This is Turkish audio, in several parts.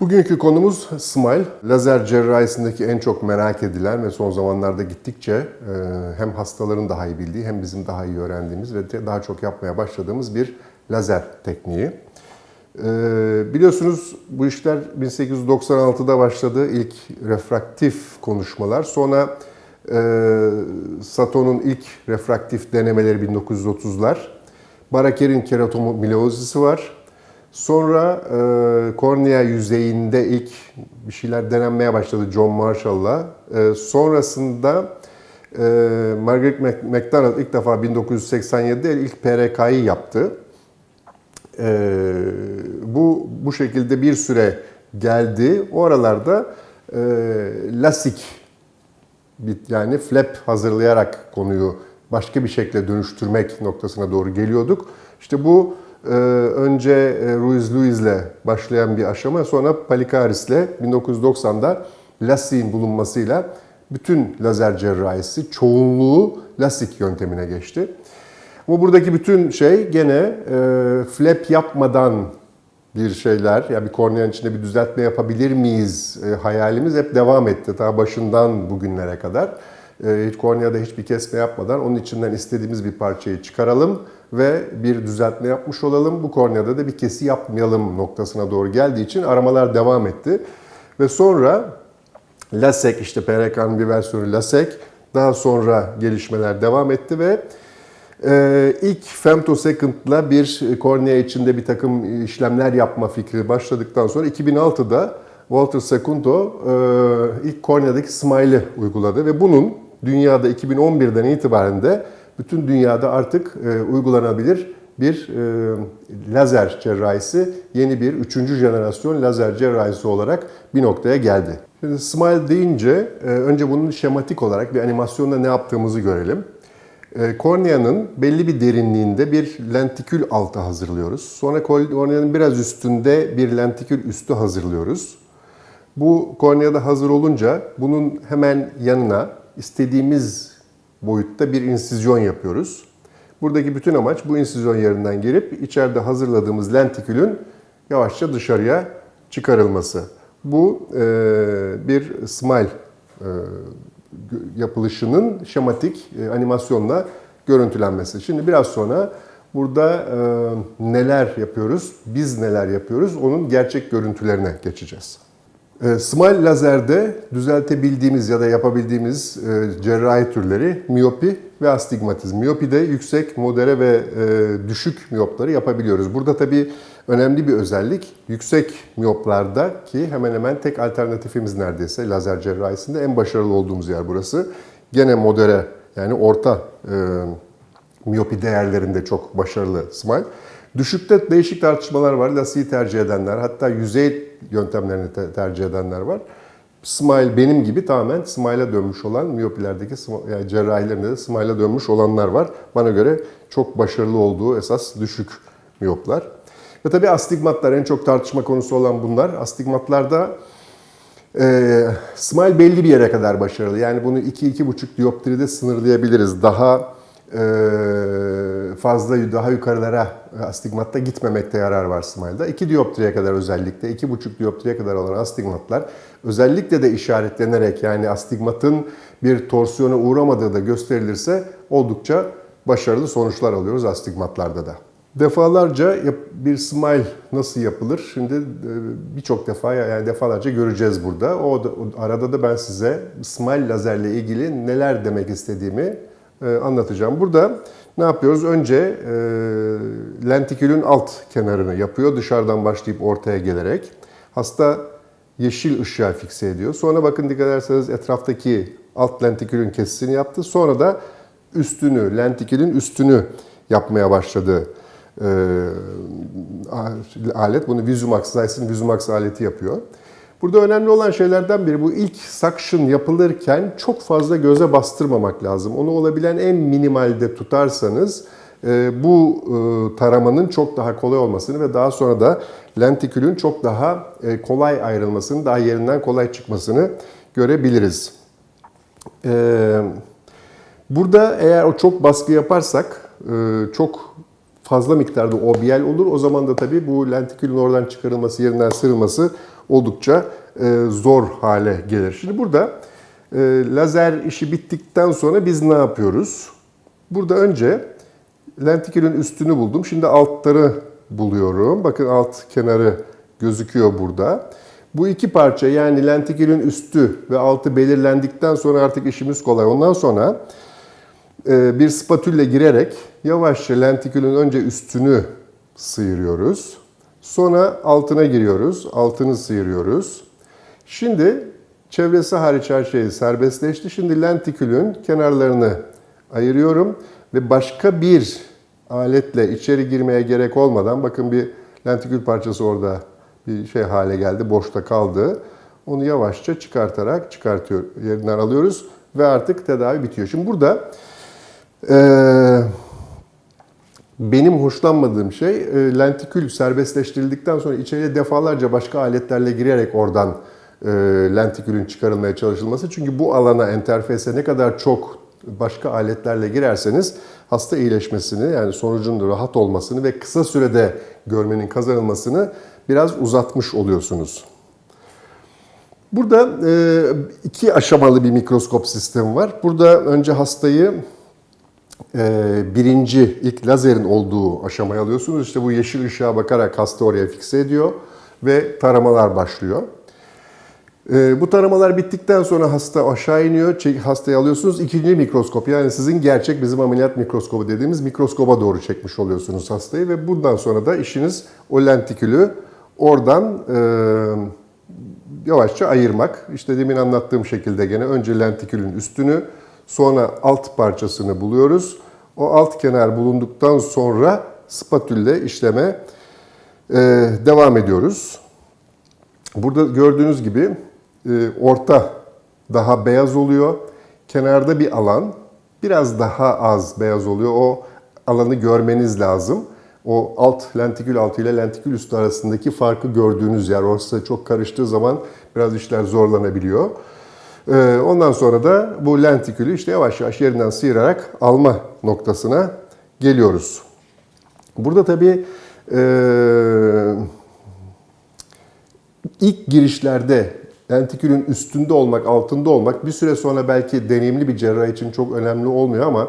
Bugünkü konumuz Smile. Lazer cerrahisindeki en çok merak edilen ve son zamanlarda gittikçe e, hem hastaların daha iyi bildiği hem bizim daha iyi öğrendiğimiz ve daha çok yapmaya başladığımız bir lazer tekniği. E, Biliyorsunuz bu işler 1896'da başladı ilk refraktif konuşmalar. Sonra e, Sato'nun ilk refraktif denemeleri 1930'lar. Baraker'in keratomilozisi var. Sonra e, kornea yüzeyinde ilk bir şeyler denenmeye başladı John Marshall'la. E, sonrasında e, Margaret McDonald ilk defa 1987'de ilk PRK'yı yaptı. E, bu bu şekilde bir süre geldi. O aralarda e, lasik yani flap hazırlayarak konuyu başka bir şekle dönüştürmek noktasına doğru geliyorduk. İşte bu önce e, Ruiz Luiz'le başlayan bir aşama sonra Palikaris'le 1990'da lastiğin bulunmasıyla bütün lazer cerrahisi çoğunluğu lastik yöntemine geçti. Ama buradaki bütün şey gene e, flap yapmadan bir şeyler, ya bir korneanın içinde bir düzeltme yapabilir miyiz e, hayalimiz hep devam etti. Ta başından bugünlere kadar. E, hiç korneada hiçbir kesme yapmadan onun içinden istediğimiz bir parçayı çıkaralım ve bir düzeltme yapmış olalım. Bu korneada da bir kesi yapmayalım noktasına doğru geldiği için aramalar devam etti. Ve sonra LASEK işte PRK'nın bir versiyonu LASEK daha sonra gelişmeler devam etti ve ee, ilk femtosecond'la bir kornea içinde bir takım işlemler yapma fikri başladıktan sonra 2006'da Walter Secundo e, ilk korneadaki smile'ı uyguladı ve bunun dünyada 2011'den itibaren de bütün dünyada artık e, uygulanabilir bir e, lazer cerrahisi, yeni bir üçüncü jenerasyon lazer cerrahisi olarak bir noktaya geldi. Şimdi smile deyince e, önce bunun şematik olarak bir animasyonda ne yaptığımızı görelim. E, Korneanın belli bir derinliğinde bir lentikül altı hazırlıyoruz. Sonra korneanın biraz üstünde bir lentikül üstü hazırlıyoruz. Bu korneada hazır olunca bunun hemen yanına istediğimiz boyutta bir insizyon yapıyoruz. Buradaki bütün amaç bu insizyon yerinden girip içeride hazırladığımız lentikülün yavaşça dışarıya çıkarılması. Bu e, bir smile e, yapılışının şematik e, animasyonla görüntülenmesi. Şimdi biraz sonra burada e, neler yapıyoruz, biz neler yapıyoruz onun gerçek görüntülerine geçeceğiz. E, Smile lazerde düzeltebildiğimiz ya da yapabildiğimiz e, cerrahi türleri miyopi ve astigmatizm. Miyopide yüksek, modere ve e, düşük miyopları yapabiliyoruz. Burada tabii önemli bir özellik yüksek miyoplarda ki hemen hemen tek alternatifimiz neredeyse lazer cerrahisinde en başarılı olduğumuz yer burası. Gene modere yani orta e, miyopi değerlerinde çok başarılı Smile. Düşükte değişik tartışmalar var. Lasiği tercih edenler, hatta yüzey yöntemlerini te- tercih edenler var. Smile benim gibi tamamen Smile'a dönmüş olan miyopilerdeki yani cerrahilerinde de Smile'a dönmüş olanlar var. Bana göre çok başarılı olduğu esas düşük miyoplar. Ve tabii astigmatlar en çok tartışma konusu olan bunlar. Astigmatlarda e, Smile belli bir yere kadar başarılı. Yani bunu 2-2,5 dioptride sınırlayabiliriz. Daha fazla daha yukarılara astigmatta gitmemekte yarar var Smile'da. 2 dioptriye kadar özellikle 2,5 dioptriye kadar olan astigmatlar özellikle de işaretlenerek yani astigmatın bir torsiyona uğramadığı da gösterilirse oldukça başarılı sonuçlar alıyoruz astigmatlarda da. Defalarca bir smile nasıl yapılır? Şimdi e, birçok defa yani defalarca göreceğiz burada. O, da- o arada da ben size smile lazerle ilgili neler demek istediğimi e, anlatacağım. Burada ne yapıyoruz? Önce e, lentikülün alt kenarını yapıyor dışarıdan başlayıp ortaya gelerek. Hasta yeşil ışığa fikse ediyor. Sonra bakın dikkat ederseniz etraftaki alt lentikülün kesisini yaptı. Sonra da üstünü, lentikülün üstünü yapmaya başladı e, alet. Bunu Visumax, Zeiss'in Visumax aleti yapıyor. Burada önemli olan şeylerden biri bu ilk suction yapılırken çok fazla göze bastırmamak lazım. Onu olabilen en minimalde tutarsanız e, bu e, taramanın çok daha kolay olmasını ve daha sonra da lentikülün çok daha e, kolay ayrılmasını, daha yerinden kolay çıkmasını görebiliriz. Burada eğer o çok baskı yaparsak, çok fazla miktarda OBL olur. O zaman da tabii bu lentikülün oradan çıkarılması, yerinden sırılması oldukça e, zor hale gelir. Şimdi burada e, lazer işi bittikten sonra biz ne yapıyoruz? Burada önce lentikülün üstünü buldum. Şimdi altları buluyorum. Bakın alt kenarı gözüküyor burada. Bu iki parça yani lentikülün üstü ve altı belirlendikten sonra artık işimiz kolay. Ondan sonra e, bir spatülle girerek yavaşça lentikülün önce üstünü sıyırıyoruz. Sonra altına giriyoruz. Altını sıyırıyoruz. Şimdi çevresi hariç her şey serbestleşti. Şimdi lentikülün kenarlarını ayırıyorum ve başka bir aletle içeri girmeye gerek olmadan bakın bir lentikül parçası orada bir şey hale geldi, boşta kaldı. Onu yavaşça çıkartarak çıkartıyor, yerinden alıyoruz ve artık tedavi bitiyor. Şimdi burada eee benim hoşlanmadığım şey e, lentikül serbestleştirildikten sonra içeriye defalarca başka aletlerle girerek oradan e, lentikülün çıkarılmaya çalışılması. Çünkü bu alana, enterfeyse ne kadar çok başka aletlerle girerseniz hasta iyileşmesini yani sonucun rahat olmasını ve kısa sürede görmenin kazanılmasını biraz uzatmış oluyorsunuz. Burada e, iki aşamalı bir mikroskop sistemi var. Burada önce hastayı birinci ilk lazerin olduğu aşamaya alıyorsunuz. İşte bu yeşil ışığa bakarak hasta oraya fikse ediyor ve taramalar başlıyor. E, bu taramalar bittikten sonra hasta aşağı iniyor, hastayı alıyorsunuz. İkinci mikroskop yani sizin gerçek bizim ameliyat mikroskobu dediğimiz mikroskoba doğru çekmiş oluyorsunuz hastayı ve bundan sonra da işiniz o lentikülü oradan e, yavaşça ayırmak. İşte demin anlattığım şekilde gene önce lentikülün üstünü sonra alt parçasını buluyoruz. O alt kenar bulunduktan sonra spatülle işleme e, devam ediyoruz. Burada gördüğünüz gibi e, orta daha beyaz oluyor. Kenarda bir alan biraz daha az beyaz oluyor. O alanı görmeniz lazım. O alt lentikül altı ile lentikül üstü arasındaki farkı gördüğünüz yer. Orası çok karıştığı zaman biraz işler zorlanabiliyor. Ee, Ondan sonra da bu lentikülü işte yavaş yavaş yerinden sıyırarak alma noktasına geliyoruz. Burada tabii e, ilk girişlerde lentikülün üstünde olmak, altında olmak bir süre sonra belki deneyimli bir cerrah için çok önemli olmuyor ama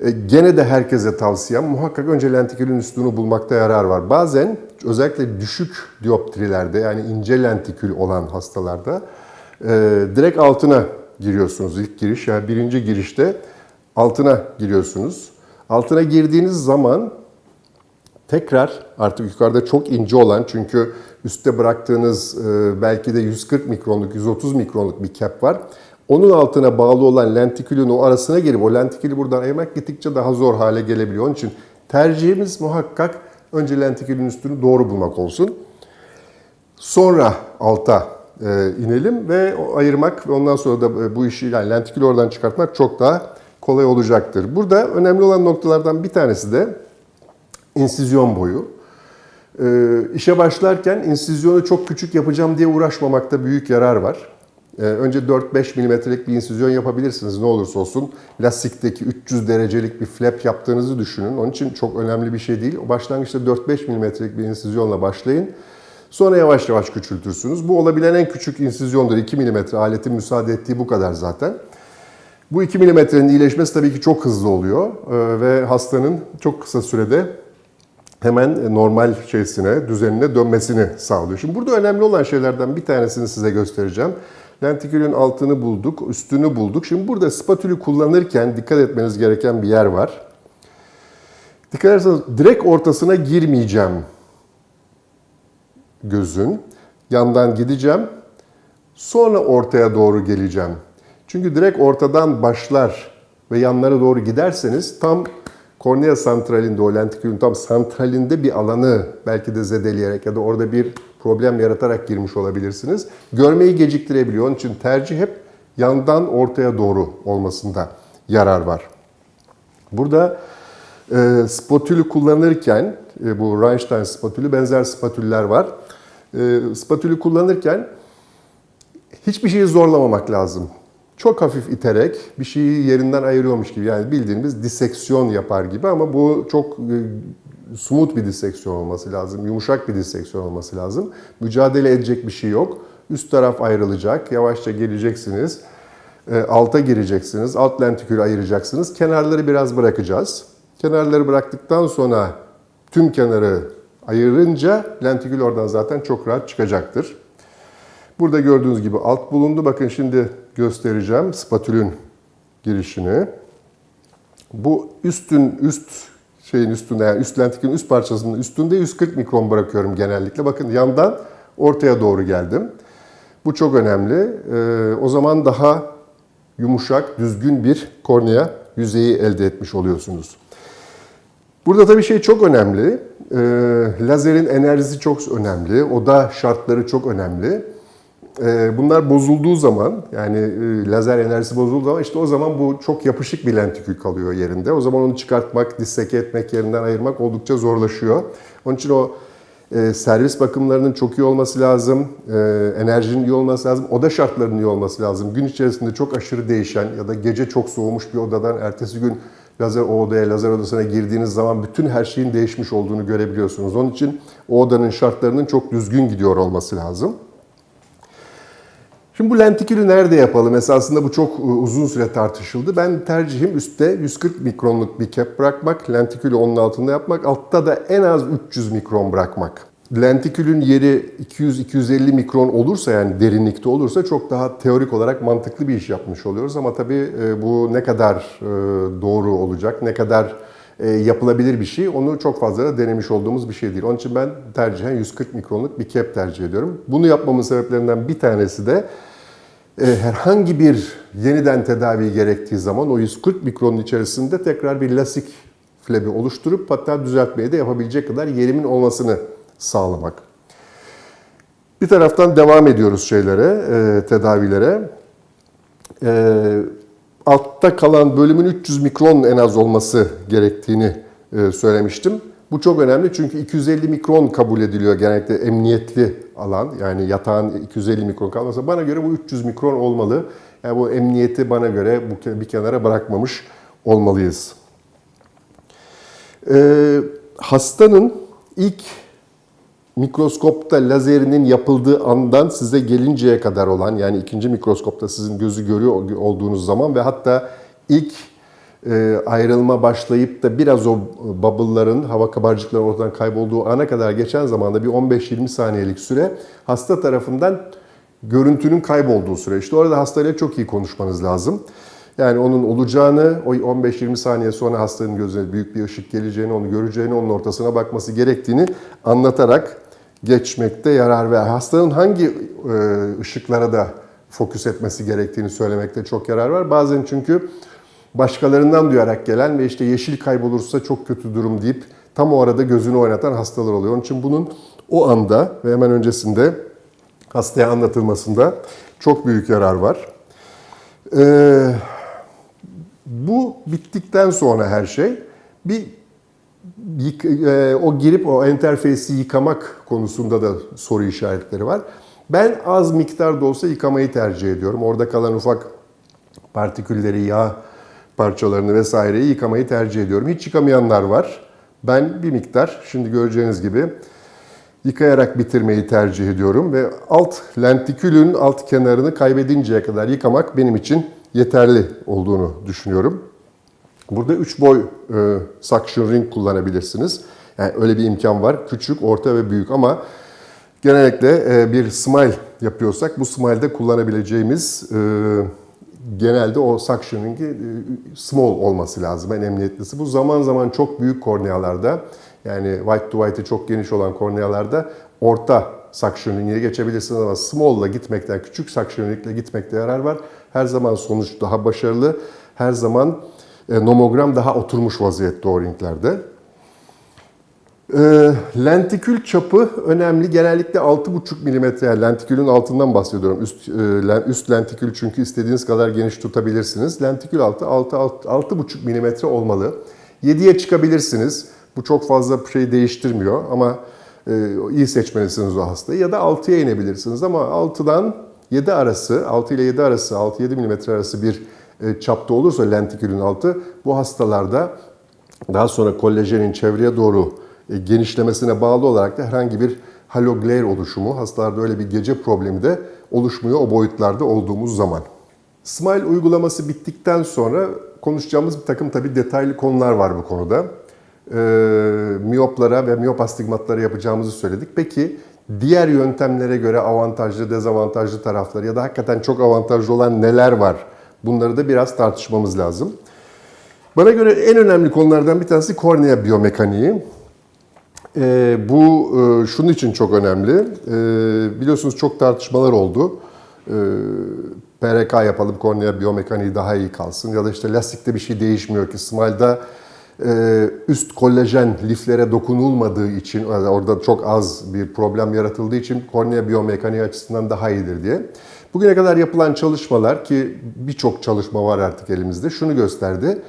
e, gene de herkese tavsiyem muhakkak önce lentikülün üstünü bulmakta yarar var. Bazen özellikle düşük dioptrilerde yani ince lentikül olan hastalarda direkt altına giriyorsunuz ilk giriş. Yani birinci girişte altına giriyorsunuz. Altına girdiğiniz zaman tekrar artık yukarıda çok ince olan çünkü üstte bıraktığınız e, belki de 140 mikronluk, 130 mikronluk bir cap var. Onun altına bağlı olan lentikülün o arasına girip o lentikülü buradan ayırmak gittikçe daha zor hale gelebiliyor. Onun için tercihimiz muhakkak önce lentikülün üstünü doğru bulmak olsun. Sonra alta inelim ve ayırmak ve ondan sonra da e, bu işi yani lentikülü oradan çıkartmak çok daha kolay olacaktır. Burada önemli olan noktalardan bir tanesi de insizyon boyu. Ee, işe başlarken insizyonu çok küçük yapacağım diye uğraşmamakta büyük yarar var. Önce 4-5 milimetrelik bir insizyon yapabilirsiniz ne olursa olsun. Lastikteki 300 derecelik bir flap yaptığınızı düşünün. Onun için çok önemli bir şey değil. O başlangıçta 4-5 milimetrelik bir insizyonla başlayın. Sonra yavaş yavaş küçültürsünüz. Bu olabilen en küçük insizyondur. 2 milimetre aletin müsaade ettiği bu kadar zaten. Bu 2 milimetrenin iyileşmesi tabii ki çok hızlı oluyor ee, ve hastanın çok kısa sürede hemen normal şeysine, düzenine dönmesini sağlıyor. Şimdi burada önemli olan şeylerden bir tanesini size göstereceğim. Lentikülün altını bulduk, üstünü bulduk. Şimdi burada spatülü kullanırken dikkat etmeniz gereken bir yer var. Dikkat ederseniz direkt ortasına girmeyeceğim gözün. Yandan gideceğim. Sonra ortaya doğru geleceğim. Çünkü direkt ortadan başlar ve yanlara doğru giderseniz tam kornea santralinde, o lentikülün tam santralinde bir alanı belki de zedeleyerek ya da orada bir problem yaratarak girmiş olabilirsiniz. Görmeyi geciktirebiliyor. Onun için tercih hep yandan ortaya doğru olmasında yarar var. Burada e, spatülü kullanırken, e, bu Reinstein spatülü benzer spatüller var. E, spatülü kullanırken hiçbir şeyi zorlamamak lazım. çok hafif iterek bir şeyi yerinden ayırıyormuş gibi yani bildiğimiz diseksiyon yapar gibi ama bu çok e, smooth bir diseksiyon olması lazım, yumuşak bir diseksiyon olması lazım. Mücadele edecek bir şey yok. Üst taraf ayrılacak, yavaşça geleceksiniz. E, alta gireceksiniz, alt lentikülü ayıracaksınız. Kenarları biraz bırakacağız. Kenarları bıraktıktan sonra tüm kenarı ayırınca lentikül oradan zaten çok rahat çıkacaktır. Burada gördüğünüz gibi alt bulundu. Bakın şimdi göstereceğim spatülün girişini. Bu üstün üst şeyin üstünde yani üst lentikülün üst parçasının üstünde 140 mikron bırakıyorum genellikle. Bakın yandan ortaya doğru geldim. Bu çok önemli. Ee, o zaman daha yumuşak, düzgün bir kornea yüzeyi elde etmiş oluyorsunuz. Burada tabii şey çok önemli. Ee, lazerin enerjisi çok önemli. Oda şartları çok önemli. Ee, bunlar bozulduğu zaman yani e, lazer enerjisi bozulduğu zaman işte o zaman bu çok yapışık bir lentikül kalıyor yerinde. O zaman onu çıkartmak, disseke etmek, yerinden ayırmak oldukça zorlaşıyor. Onun için o e, servis bakımlarının çok iyi olması lazım, e, enerjinin iyi olması lazım, oda şartlarının iyi olması lazım. Gün içerisinde çok aşırı değişen ya da gece çok soğumuş bir odadan ertesi gün lazer o odaya, lazer odasına girdiğiniz zaman bütün her şeyin değişmiş olduğunu görebiliyorsunuz. Onun için o odanın şartlarının çok düzgün gidiyor olması lazım. Şimdi bu lentikülü nerede yapalım? Esasında bu çok e, uzun süre tartışıldı. Ben tercihim üstte 140 mikronluk bir cap bırakmak, lentikülü onun altında yapmak, altta da en az 300 mikron bırakmak. Lentikülün yeri 200-250 mikron olursa yani derinlikte olursa çok daha teorik olarak mantıklı bir iş yapmış oluyoruz. Ama tabii e, bu ne kadar e, doğru olacak, ne kadar yapılabilir bir şey onu çok fazla da denemiş olduğumuz bir şey değil. Onun için ben tercihen 140 mikronluk bir cap tercih ediyorum. Bunu yapmamın sebeplerinden bir tanesi de e, herhangi bir yeniden tedavi gerektiği zaman o 140 mikronun içerisinde tekrar bir lasik flebi oluşturup hatta düzeltmeyi de yapabilecek kadar yerimin olmasını sağlamak. Bir taraftan devam ediyoruz şeylere, e, tedavilere. E, altta kalan bölümün 300 mikron en az olması gerektiğini e, söylemiştim. Bu çok önemli çünkü 250 mikron kabul ediliyor genellikle emniyetli alan. Yani yatağın 250 mikron kalmasa bana göre bu 300 mikron olmalı. Yani bu emniyeti bana göre bu bir kenara bırakmamış olmalıyız. Ee, hastanın ilk mikroskopta lazerinin yapıldığı andan size gelinceye kadar olan yani ikinci mikroskopta sizin gözü görüyor olduğunuz zaman ve hatta ilk e, ayrılma başlayıp da biraz o bubble'ların, hava kabarcıkların ortadan kaybolduğu ana kadar geçen zamanda bir 15-20 saniyelik süre hasta tarafından görüntünün kaybolduğu süre. İşte orada hastayla çok iyi konuşmanız lazım. Yani onun olacağını, o 15-20 saniye sonra hastanın gözüne büyük bir ışık geleceğini, onu göreceğini, onun ortasına bakması gerektiğini anlatarak geçmekte yarar var. Hastanın hangi e, ışıklara da fokus etmesi gerektiğini söylemekte çok yarar var. Bazen çünkü başkalarından duyarak gelen ve işte yeşil kaybolursa çok kötü durum deyip tam o arada gözünü oynatan hastalar oluyor. Onun için bunun o anda ve hemen öncesinde hastaya anlatılmasında çok büyük yarar var. Ee, bu bittikten sonra her şey bir e, o girip o interfeysi yıkamak konusunda da soru işaretleri var. Ben az miktarda olsa yıkamayı tercih ediyorum. Orada kalan ufak partikülleri, yağ parçalarını vesaireyi yıkamayı tercih ediyorum. Hiç yıkamayanlar var. Ben bir miktar şimdi göreceğiniz gibi yıkayarak bitirmeyi tercih ediyorum ve alt lentikülün alt kenarını kaybedinceye kadar yıkamak benim için yeterli olduğunu düşünüyorum. Burada 3 boy e, suction ring kullanabilirsiniz. Yani öyle bir imkan var. Küçük, orta ve büyük ama genellikle e, bir smile yapıyorsak bu smile'de kullanabileceğimiz e, genelde o suctioning'i e, small olması lazım. En emniyetlisi. Bu zaman zaman çok büyük kornealarda yani white to white'ı çok geniş olan kornealarda orta suctioning'e geçebilirsiniz ama small ile gitmekten, küçük suctioning'le gitmekte yarar var. Her zaman sonuç daha başarılı. Her zaman e, nomogram daha oturmuş vaziyette o ringlerde. E, lentikül çapı önemli. Genellikle 6,5 mm yani lentikülün altından bahsediyorum. Üst, e, üst lentikül çünkü istediğiniz kadar geniş tutabilirsiniz. Lentikül altı 6,5 mm olmalı. 7'ye çıkabilirsiniz. Bu çok fazla şey değiştirmiyor ama iyi seçmelisiniz o hastayı. Ya da 6'ya inebilirsiniz ama 6'dan 7 arası, 6 ile 7 arası, 6-7 mm arası bir e, çapta olursa lentikülün altı bu hastalarda daha sonra kolajenin çevreye doğru e, genişlemesine bağlı olarak da herhangi bir haloglare oluşumu, hastalarda öyle bir gece problemi de oluşmuyor o boyutlarda olduğumuz zaman. Smile uygulaması bittikten sonra konuşacağımız bir takım tabii detaylı konular var bu konuda. Ee, miyoplara ve miyop astigmatlara yapacağımızı söyledik. Peki diğer yöntemlere göre avantajlı, dezavantajlı tarafları ya da hakikaten çok avantajlı olan neler var? Bunları da biraz tartışmamız lazım. Bana göre en önemli konulardan bir tanesi kornea biyomekaniği. Ee, bu e, şunun için çok önemli. Ee, biliyorsunuz çok tartışmalar oldu. Ee, PRK yapalım, kornea biyomekaniği daha iyi kalsın. Ya da işte lastikte bir şey değişmiyor ki. Smile'da e, üst kolajen liflere dokunulmadığı için, orada çok az bir problem yaratıldığı için kornea biyomekaniği açısından daha iyidir diye. Bugüne kadar yapılan çalışmalar ki birçok çalışma var artık elimizde şunu gösterdi.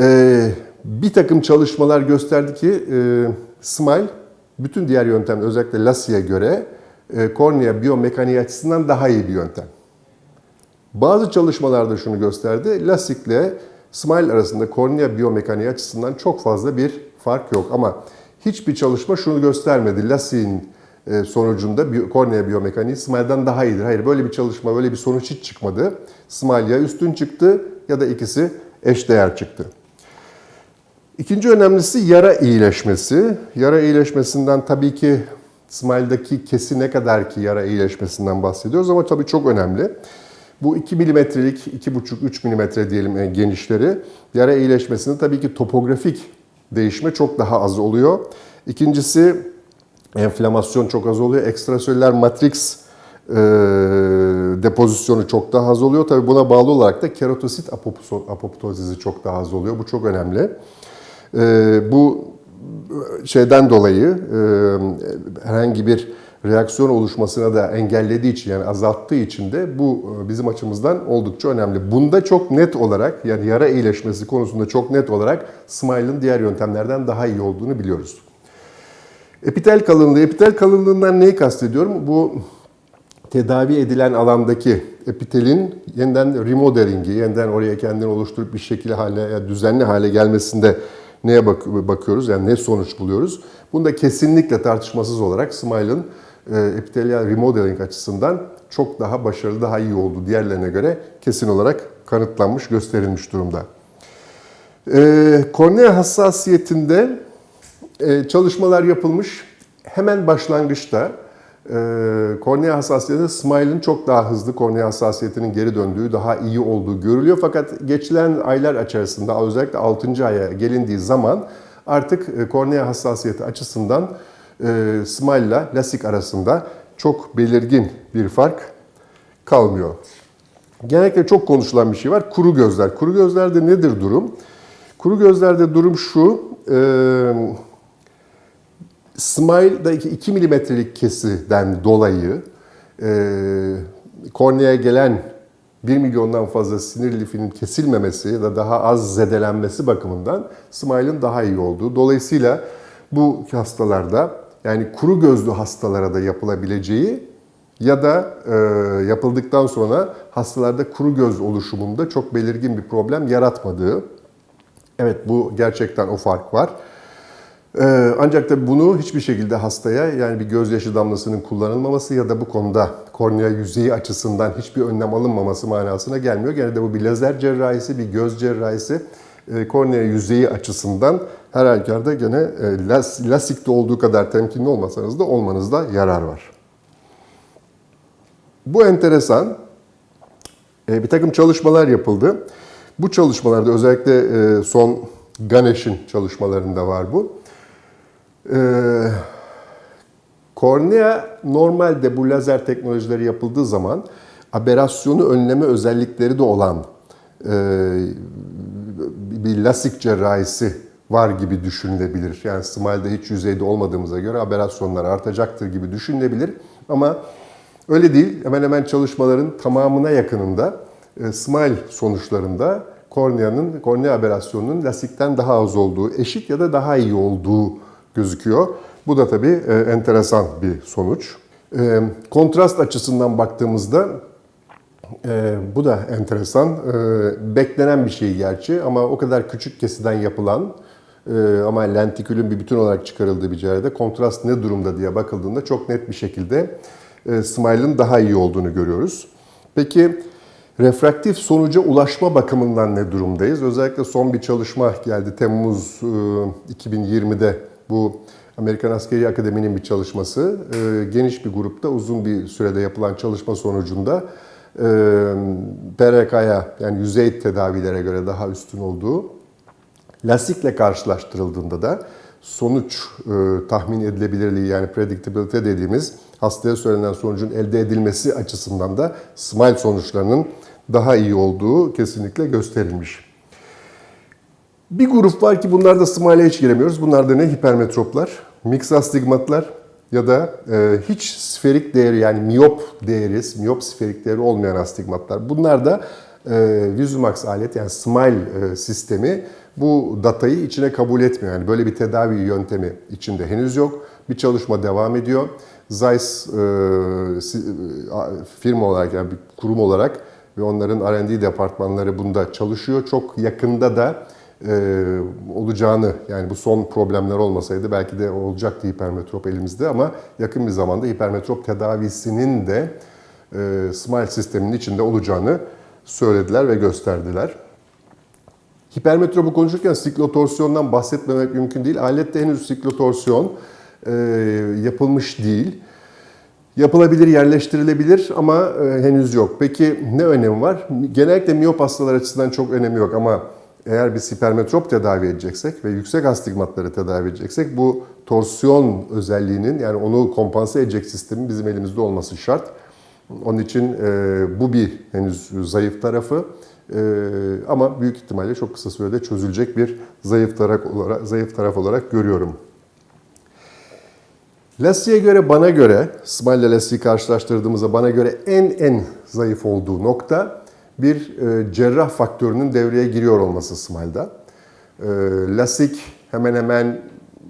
Ee, bir takım çalışmalar gösterdi ki e, Smile bütün diğer yöntem özellikle LASI'ye göre e, kornea biyomekaniği açısından daha iyi bir yöntem. Bazı çalışmalarda şunu gösterdi. LASIK ile Smile arasında kornea biyomekaniği açısından çok fazla bir fark yok. Ama hiçbir çalışma şunu göstermedi. LASIK'in e, sonucunda kornea biyomekaniği Smile'dan daha iyidir. Hayır böyle bir çalışma, böyle bir sonuç hiç çıkmadı. Smile ya üstün çıktı ya da ikisi eşdeğer çıktı. İkinci önemlisi yara iyileşmesi. Yara iyileşmesinden tabii ki Smile'daki kesi ne kadar ki yara iyileşmesinden bahsediyoruz ama tabii çok önemli. Bu 2 milimetrelik, 2,5-3 milimetre diyelim e, genişleri yara iyileşmesinde tabii ki topografik değişme çok daha az oluyor. İkincisi enflamasyon çok az oluyor. Ekstraselüler matrix e, depozisyonu çok daha az oluyor. Tabii buna bağlı olarak da keratosit apoptozizi çok daha az oluyor. Bu çok önemli. E, bu şeyden dolayı e, herhangi bir reaksiyon oluşmasına da engellediği için yani azalttığı için de bu e, bizim açımızdan oldukça önemli. Bunda çok net olarak yani yara iyileşmesi konusunda çok net olarak Smile'ın diğer yöntemlerden daha iyi olduğunu biliyoruz. Epitel kalınlığı, epitel kalınlığından neyi kastediyorum? Bu tedavi edilen alandaki epitelin yeniden remodelingi, yeniden oraya kendini oluşturup bir şekilde hale, düzenli hale gelmesinde neye bak- bakıyoruz? Yani ne sonuç buluyoruz? Bunda kesinlikle tartışmasız olarak Smile'ın epitelial remodeling açısından çok daha başarılı, daha iyi olduğu diğerlerine göre kesin olarak kanıtlanmış, gösterilmiş durumda. E, kornea hassasiyetinde e, çalışmalar yapılmış. Hemen başlangıçta e, kornea hassasiyetinde Smile'ın çok daha hızlı kornea hassasiyetinin geri döndüğü, daha iyi olduğu görülüyor. Fakat geçilen aylar içerisinde özellikle 6. aya gelindiği zaman artık e, kornea hassasiyeti açısından e, Smile ile LASIK arasında çok belirgin bir fark kalmıyor. Genellikle çok konuşulan bir şey var. Kuru gözler. Kuru gözlerde nedir durum? Kuru gözlerde durum şu. E, Smile'daki 2 milimetrelik kesiden dolayı e, korneaya gelen 1 milyondan fazla sinir lifinin kesilmemesi ya da daha az zedelenmesi bakımından Smile'ın daha iyi olduğu. Dolayısıyla bu hastalarda yani kuru gözlü hastalara da yapılabileceği ya da e, yapıldıktan sonra hastalarda kuru göz oluşumunda çok belirgin bir problem yaratmadığı. Evet bu gerçekten o fark var. Ee, ancak tabii bunu hiçbir şekilde hastaya yani bir gözyaşı damlasının kullanılmaması ya da bu konuda kornea yüzeyi açısından hiçbir önlem alınmaması manasına gelmiyor. Genelde bu bir lazer cerrahisi, bir göz cerrahisi. Ee, kornea yüzeyi açısından her halükarda gene e, las, lasikte olduğu kadar temkinli olmasanız da olmanızda yarar var. Bu enteresan. Ee, bir takım çalışmalar yapıldı. Bu çalışmalarda özellikle e, son Ganesh'in çalışmalarında var bu. Kornea normalde bu lazer teknolojileri yapıldığı zaman aberasyonu önleme özellikleri de olan e, bir lasik cerrahisi var gibi düşünülebilir. Yani smile'de hiç yüzeyde olmadığımıza göre aberasyonlar artacaktır gibi düşünülebilir. Ama öyle değil. Hemen hemen çalışmaların tamamına yakınında e, smile sonuçlarında korneanın, kornea aberasyonunun lasikten daha az olduğu, eşit ya da daha iyi olduğu gözüküyor. Bu da tabii e, enteresan bir sonuç. Ee, kontrast açısından baktığımızda e, bu da enteresan. Ee, beklenen bir şey gerçi ama o kadar küçük kesiden yapılan e, ama lentikülün bir bütün olarak çıkarıldığı bir cerrahide kontrast ne durumda diye bakıldığında çok net bir şekilde e, Smile'ın daha iyi olduğunu görüyoruz. Peki refraktif sonuca ulaşma bakımından ne durumdayız? Özellikle son bir çalışma geldi Temmuz e, 2020'de bu Amerikan Askeri Akademi'nin bir çalışması. E, geniş bir grupta uzun bir sürede yapılan çalışma sonucunda e, PRK'ya yani yüzey tedavilere göre daha üstün olduğu lastikle karşılaştırıldığında da sonuç e, tahmin edilebilirliği yani predictability dediğimiz hastaya söylenen sonucun elde edilmesi açısından da smile sonuçlarının daha iyi olduğu kesinlikle gösterilmiş. Bir grup var ki bunlarda smile'e hiç giremiyoruz. Bunlar da ne? Hipermetroplar, mix astigmatlar ya da e, hiç sferik değeri yani miyop değeri, miyop sferik değeri olmayan astigmatlar. Bunlar da e, Visumax alet yani smile e, sistemi bu datayı içine kabul etmiyor. Yani böyle bir tedavi yöntemi içinde henüz yok. Bir çalışma devam ediyor. Zeiss e, e, firma olarak yani bir kurum olarak ve onların R&D departmanları bunda çalışıyor. Çok yakında da e, olacağını yani bu son problemler olmasaydı belki de olacaktı hipermetrop elimizde ama yakın bir zamanda hipermetrop tedavisinin de e, Smile sisteminin içinde olacağını söylediler ve gösterdiler. Hipermetropu konuşurken siklotorsiyondan bahsetmemek mümkün değil. Alette henüz siklotorsiyon e, yapılmış değil. Yapılabilir, yerleştirilebilir ama e, henüz yok. Peki ne önemi var? Genellikle miyop hastalar açısından çok önemi yok ama eğer biz hipermetrop tedavi edeceksek ve yüksek astigmatları tedavi edeceksek bu torsiyon özelliğinin yani onu kompanse edecek sistemin bizim elimizde olması şart. Onun için e, bu bir henüz zayıf tarafı E, ama büyük ihtimalle çok kısa sürede çözülecek bir zayıf taraf olarak, zayıf taraf olarak görüyorum. Lassie'ye göre bana göre, Smile ile Lassie'yi karşılaştırdığımızda bana göre en en zayıf olduğu nokta bir e, cerrah faktörünün devreye giriyor olması Smile'da. E, lasik hemen hemen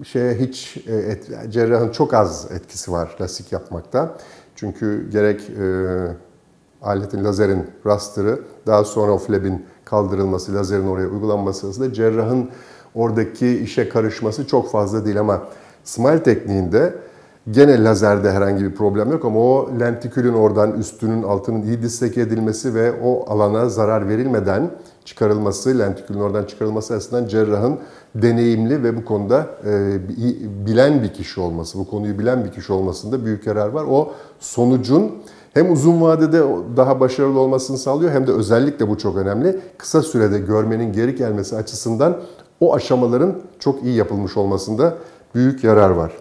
şeye hiç e, et, cerrahın çok az etkisi var lasik yapmakta. Çünkü gerek e, aletin lazerin raster'ı daha sonra o flab'in kaldırılması, lazerin oraya uygulanması sırasında cerrahın oradaki işe karışması çok fazla değil ama smile tekniğinde gene lazerde herhangi bir problem yok ama o lentikülün oradan üstünün altının iyi disleke edilmesi ve o alana zarar verilmeden çıkarılması, lentikülün oradan çıkarılması açısından cerrahın deneyimli ve bu konuda e, bilen bir kişi olması, bu konuyu bilen bir kişi olmasında büyük yarar var. O sonucun hem uzun vadede daha başarılı olmasını sağlıyor hem de özellikle bu çok önemli. Kısa sürede görmenin geri gelmesi açısından o aşamaların çok iyi yapılmış olmasında büyük yarar var.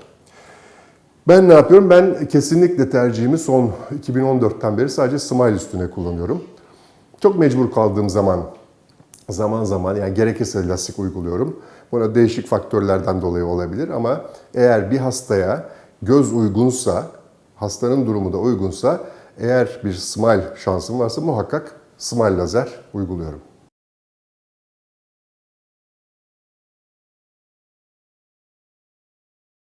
Ben ne yapıyorum? Ben kesinlikle tercihimi son 2014'ten beri sadece Smile üstüne kullanıyorum. Çok mecbur kaldığım zaman zaman zaman yani gerekirse lastik uyguluyorum. Buna değişik faktörlerden dolayı olabilir ama eğer bir hastaya göz uygunsa, hastanın durumu da uygunsa eğer bir smile şansım varsa muhakkak smile lazer uyguluyorum.